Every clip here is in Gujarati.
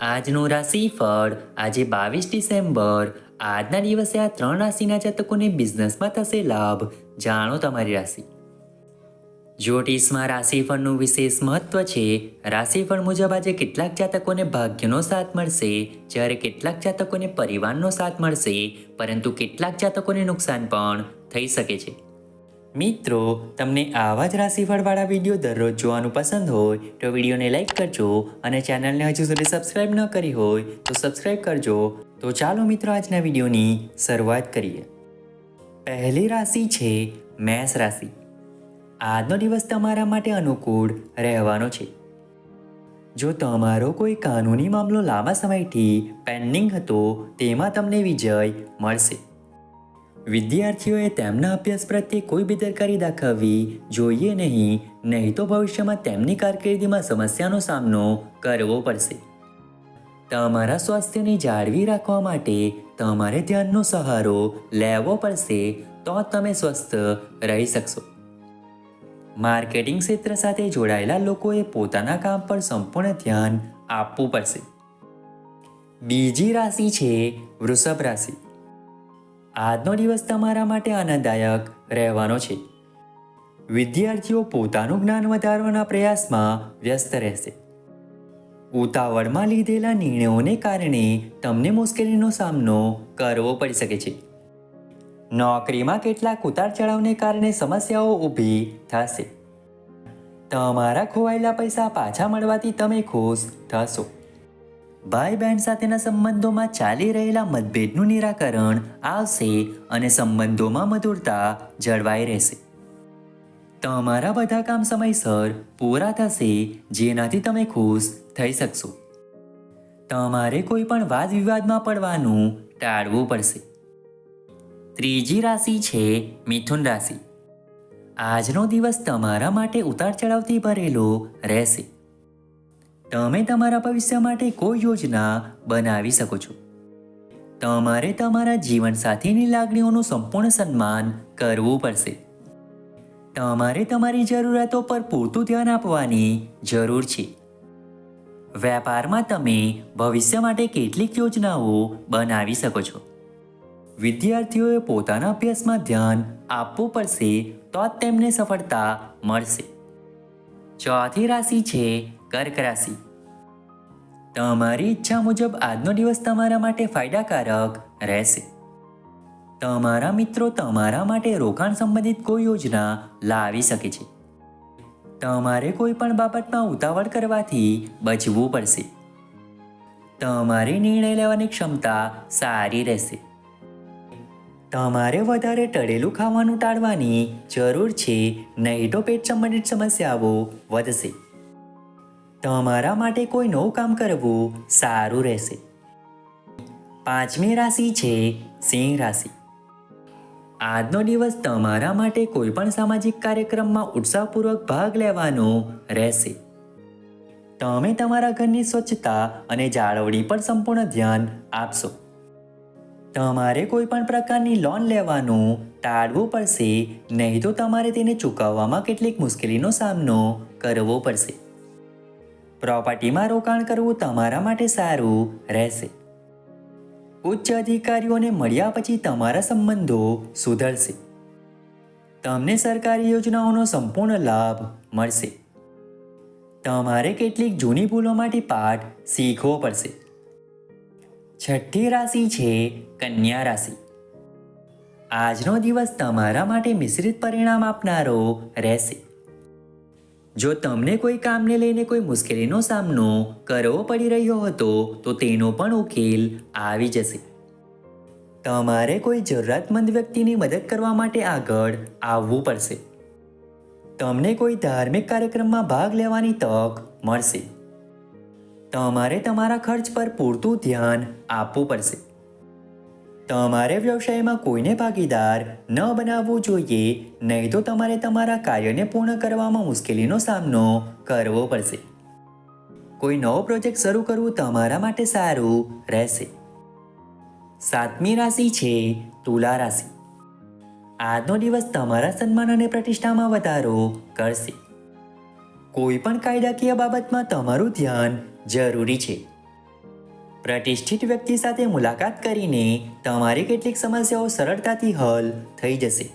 આજનું રાશિફળ આજે બાવીસ ડિસેમ્બર. આજના દિવસે આ ત્રણ રાશિના જાતકોને બિઝનેસમાં થશે લાભ. જાણો તમારી રાશિ. જ્યોતિષમાં રાશિફળનું વિશેષ મહત્વ છે. રાશિફળ મુજબ આજે કેટલાક જાતકોને ભાગ્યનો સાથ મળશે, જ્યારે કેટલાક જાતકોને પરિવારનો સાથ મળશે, પરંતુ કેટલાક જાતકોને નુકસાન પણ થઈ શકે છે. મિત્રો, તમને આવા જ રાશિફળવાળા વીડિયો દરરોજ જોવાનું પસંદ હોય તો વિડીયોને લાઈક કરજો અને ચેનલને હજુ સુધી સબસ્ક્રાઈબ ન કરી હોય તો સબસ્ક્રાઈબ કરજો. તો ચાલો મિત્રો, આજના વિડીયોની શરૂઆત કરીએ. પહેલી રાશિ છે મેષ રાશિ. આજનો દિવસ તમારા માટે અનુકૂળ રહેવાનો છે. જો તમારો કોઈ કાનૂની મામલો લાંબા સમયથી પેન્ડિંગ હતો, તેમાં તમને વિજય મળશે. વિદ્યાર્થીઓએ તેમના અભ્યાસ પ્રત્યે કોઈ બેદરકારી દાખવવી જોઈએ નહીં નહીં તો ભવિષ્યમાં તેમની કારકિર્દીમાં સમસ્યાનો સામનો કરવો પડશે. તમારા સ્વાસ્થ્યને જાળવી રાખવા માટે તમારે ધ્યાનનો સહારો લેવો પડશે, તો તમે સ્વસ્થ રહી શકશો. માર્કેટિંગ ક્ષેત્ર સાથે જોડાયેલા લોકોએ પોતાના કામ પર સંપૂર્ણ ધ્યાન આપવું પડશે. બીજી રાશિ છે વૃષભ રાશિ. આજનો દિવસ તમારા માટે આનંદદાયક રહેવાનો છે. વિદ્યાર્થીઓ પોતાનું જ્ઞાન વધારવાના પ્રયાસમાં વ્યસ્ત રહેશે. ઉતાવળમાં લીધેલા નિર્ણયોને કારણે તમને મુશ્કેલીનો સામનો કરવો પડી શકે છે. નોકરીમાં કેટલાક ઉતાર ચઢાવને કારણે સમસ્યાઓ ઊભી થશે. તમારા ખોવાયેલા પૈસા પાછા મળવાથી તમે ખુશ થશો. ભાઈ બહેન સાથેના સંબંધોમાં ચાલી રહેલા મતભેદનું નિરાકરણ આવશે અને સંબંધોમાં મધુરતા જળવાઈ રહેશે. તમારા બધા કામ સમયસર પૂરા થશે, જેનાથી તમે ખુશ થઈ શકશો. તમારે કોઈ પણ વાદ વિવાદમાં પડવાનું ટાળવું પડશે. ત્રીજી રાશિ છે મિથુન રાશિ. આજનો દિવસ તમારા માટે ઉતાર ચઢાવથી ભરેલો રહેશે. તમે તમારા ભવિષ્ય માટે કોઈ યોજના બનાવી શકો છો. તમારે તમારા જીવનસાથીની લાગણીઓનું સંપૂર્ણ સન્માન કરવું પડશે. તમારે તમારી જરૂરિયાતો પર પૂરતું ધ્યાન આપવાની જરૂર છે. વેપારમાં તમે ભવિષ્ય માટે કેટલીક યોજનાઓ બનાવી શકો છો. વિદ્યાર્થીઓએ પોતાના અભ્યાસમાં ધ્યાન આપવું પડશે તો જ તેમને સફળતા મળશે. ચોથી રાશિ છે કર્ક રાશિ તમારી ઈચ્છા મુજબ આજનો દિવસ તમારા માટે ફાયદાકારક રહેશે. તમારા મિત્રો તમારા માટે રોકાણ સંબંધિત કોઈ યોજના લાવી શકે છે. તમારે કોઈ પણ બાબતમાં ઉતાવળ કરવાથી બચવું પડશે. તમારી નિર્ણય લેવાની ક્ષમતા સારી રહેશે. તમારે વધારે તળેલું ખાવાનું ટાળવાની જરૂર છે, નહીં તો પેટ સંબંધિત સમસ્યાઓ વધશે. તમારા માટે કોઈ નવું કામ કરવું સારું રહેશે. પાંચમી રાશિ છે સિંહ રાશિ. આજનો દિવસ તમારા માટે કોઈ પણ સામાજિક કાર્યક્રમમાં ઉત્સાહપૂર્વક ભાગ લેવાનો રહેશે. તમે તમારા ઘરની સ્વચ્છતા અને જાળવણી પર સંપૂર્ણ ધ્યાન આપશો. તમારે કોઈ પણ પ્રકારની લોન લેવાનું ટાળવું પડશે, નહીં તો તમારે તેને ચૂકવવામાં કેટલીક મુશ્કેલીનો સામનો કરવો પડશે. પ્રોપર્ટીમાં રોકાણ કરવું તમારા માટે સારું રહેશે. ઉચ્ચ અધિકારીઓને મળ્યા પછી તમારા સંબંધો સુધરશે. તમને સરકારી યોજનાઓનો સંપૂર્ણ લાભ મળશે. તમારે કેટલીક જૂની ભૂલોમાંથી પાઠ શીખવો પડશે. છઠ્ઠી રાશિ છે કન્યા રાશિ. આજનો દિવસ તમારા માટે મિશ્રિત પરિણામ આપનારો રહેશે. જો તમને કોઈ કામને લઈને કોઈ મુશ્કેલીનો સામનો કરવો પડી રહ્યો હતો, તો તેનો પણ ઉકેલ આવી જશે. તમારે કોઈ જરૂરતમંદ વ્યક્તિની મદદ કરવા માટે આગળ આવવું પડશે. તમને કોઈ ધાર્મિક કાર્યક્રમમાં ભાગ લેવાની તક મળશે. તમારે તમારા ખર્ચ પર પૂરતું ધ્યાન આપવું પડશે. તમારે વ્યવસાયમાં કોઈને ભાગીદાર ન બનાવવું જોઈએ, નહીં તો તમારે તમારા કાર્યને પૂર્ણ કરવામાં મુશ્કેલીનો સામનો કરવો પડશે. કોઈ નવો પ્રોજેક્ટ શરૂ કરવું તમારા માટે સારું રહેશે. સાતમી રાશિ છે તુલા રાશિ. આજનો દિવસ તમારા સન્માન અને પ્રતિષ્ઠામાં વધારો કરશે. કોઈ પણ કાયદાકીય બાબતમાં તમારું ધ્યાન જરૂરી છે. પ્રતિષ્ઠિત વ્યક્તિ સાથે મુલાકાત કરીને તમારી કેટલીક સમસ્યાઓ સરળતાથી હલ થઈ જશે.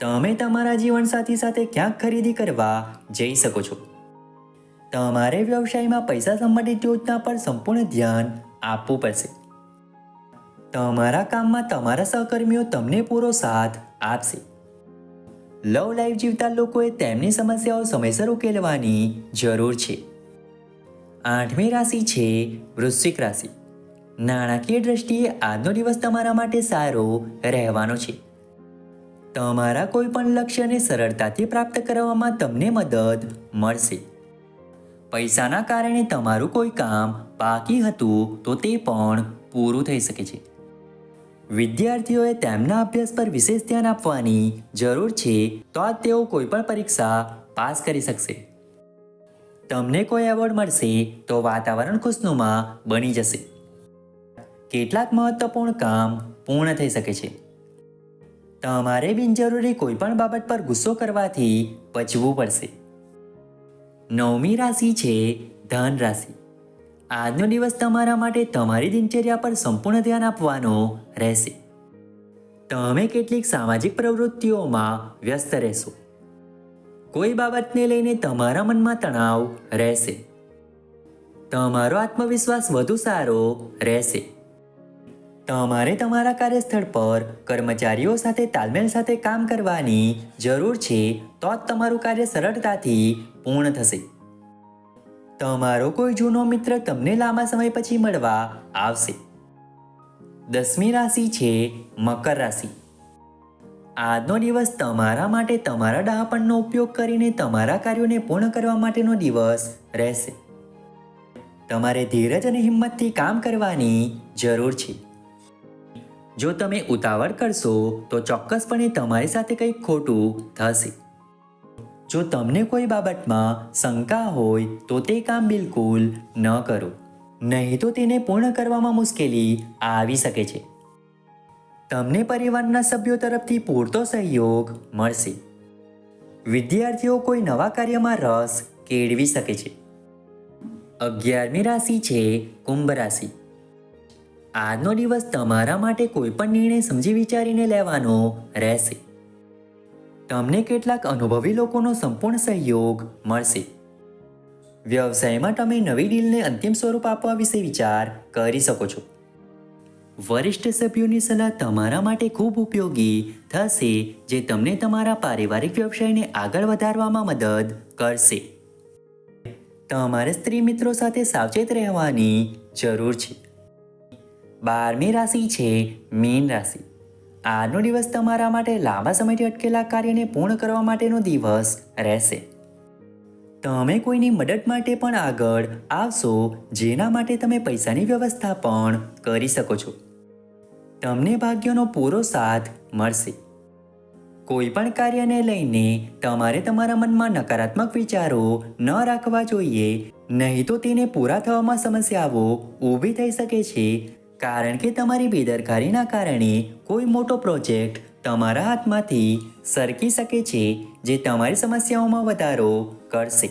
તમે તમારા જીવનસાથી સાથે ક્યાંક ખરીદી કરવા જઈ શકો છો. તમારે વ્યવસાયમાં પૈસા સંબંધિત યોજના પર સંપૂર્ણ ધ્યાન આપવું પડશે. તમારા કામમાં તમારા સહકર્મીઓ તમને પૂરો સાથ આપશે. લવ લાઈફ જીવતા લોકોએ તેમની સમસ્યાઓ સમયસર ઉકેલવાની જરૂર છે. આઠમી રાશિ છે વૃશ્ચિક રાશિ. નાણાકીય દ્રષ્ટિએ આજનો દિવસ તમારા માટે સારો રહેવાનો છે. તમારા કોઈ પણ લક્ષ્યને સરળતાથી પ્રાપ્ત કરવામાં તમને મદદ મળશે. પૈસાના કારણે તમારું કોઈ કામ બાકી હતું તો તે પણ પૂરું થઈ શકે છે. વિદ્યાર્થીઓએ તેમના અભ્યાસ પર વિશેષ ધ્યાન આપવાની જરૂર છે તો તેઓ કોઈ પણ પરીક્ષા પાસ કરી શકશે. તમને કોઈ એવોર્ડ મળશે તો વાતાવરણ ખુશનુમા બની જશે. કેટલાક મહત્વપૂર્ણ કામ પૂર્ણ થઈ શકે છે. તમારે બિનજરૂરી કોઈ પણ બાબત પર ગુસ્સો કરવાથી બચવું પડશે. નવમી રાશિ છે ધન રાશિ. આજનો દિવસ તમારા માટે તમારી દિનચર્યા પર સંપૂર્ણ ધ્યાન આપવાનો રહેશે. તમે કેટલીક સામાજિક પ્રવૃત્તિઓમાં વ્યસ્ત રહેશો. કોઈ બાબતને લઈને તમારા મનમાં તણાવ રહેશે. તમારો આત્મવિશ્વાસ વધુ સારો રહેશે. તમારે તમારા કાર્યસ્થળ પર કર્મચારીઓ સાથે તાલમેલ સાથે કામ કરવાની જરૂર છે તો જ તમારું કાર્ય સરળતાથી પૂર્ણ થશે. તમારો કોઈ જૂનો મિત્ર તમને લાંબા સમય પછી મળવા આવશે. દસમી રાશિ છે મકર રાશિ. આજનો દિવસ તમારા માટે તમારા ડહાપણનો ઉપયોગ કરીને તમારા કાર્યોને પૂર્ણ કરવા માટેનો દિવસ રહેશે. તમારે ધીરજ અને હિંમતથી કામ કરવાની જરૂર છે. જો તમે ઉતાવળ કરશો, તો ચોક્કસપણે તમારી સાથે કંઈક ખોટું થશે. જો તમને કોઈ બાબતમાં શંકા હોય, તો તે કામ બિલકુલ ન કરો. નહીં તો તેને પૂર્ણ કરવામાં મુશ્કેલી આવી શકે છે. તમને પરિવારના સભ્યો તરફથી પૂરતો સહયોગ મળશે. વિદ્યાર્થીઓ કોઈ નવા કાર્યમાં રસ કેળવી શકે છે. અગિયારમી રાશિ છે કુંભ રાશિ. આજનો દિવસ તમારા માટે કોઈ પણ નિર્ણય સમજી વિચારીને લેવાનો રહેશે. તમને કેટલાક અનુભવી લોકોનો સંપૂર્ણ સહયોગ મળશે. વ્યવસાયમાં તમે નવી ડીલને અંતિમ સ્વરૂપ આપવા વિશે વિચાર કરી શકો છો. વરિષ્ઠ સભ્યોની સલાહ તમારા માટે ખૂબ ઉપયોગી થશે, જે તમને તમારા પારિવારિક વ્યવસાયને આગળ વધારવામાં મદદ કરશે. તમારે સ્ત્રી મિત્રો સાથે સાવચેત રહેવાની જરૂર છે. બારમી રાશિ છે મીન રાશિ. આજનો દિવસ તમારા માટે લાંબા સમયથી અટકેલા કાર્યને પૂર્ણ કરવા માટેનો દિવસ રહેશે. તમે કોઈની મદદ માટે પણ આગળ આવશો, જેના માટે તમે પૈસાની વ્યવસ્થા પણ કરી શકો છો. તમને ભાગ્યનો પૂરો સાથ મળશે. કોઈ પણ કાર્યને લઈને તમારે તમારા મનમાં નકારાત્મક વિચારો ન રાખવા જોઈએ, નહીં તો તેને પૂરા થવામાં સમસ્યાઓ ઊભી થઈ શકે છે, કારણ કે તમારી બેદરકારીના કારણે કોઈ મોટો પ્રોજેક્ટ તમારા હાથમાંથી સરકી શકે છે, જે તમારી સમસ્યાઓમાં વધારો કરશે.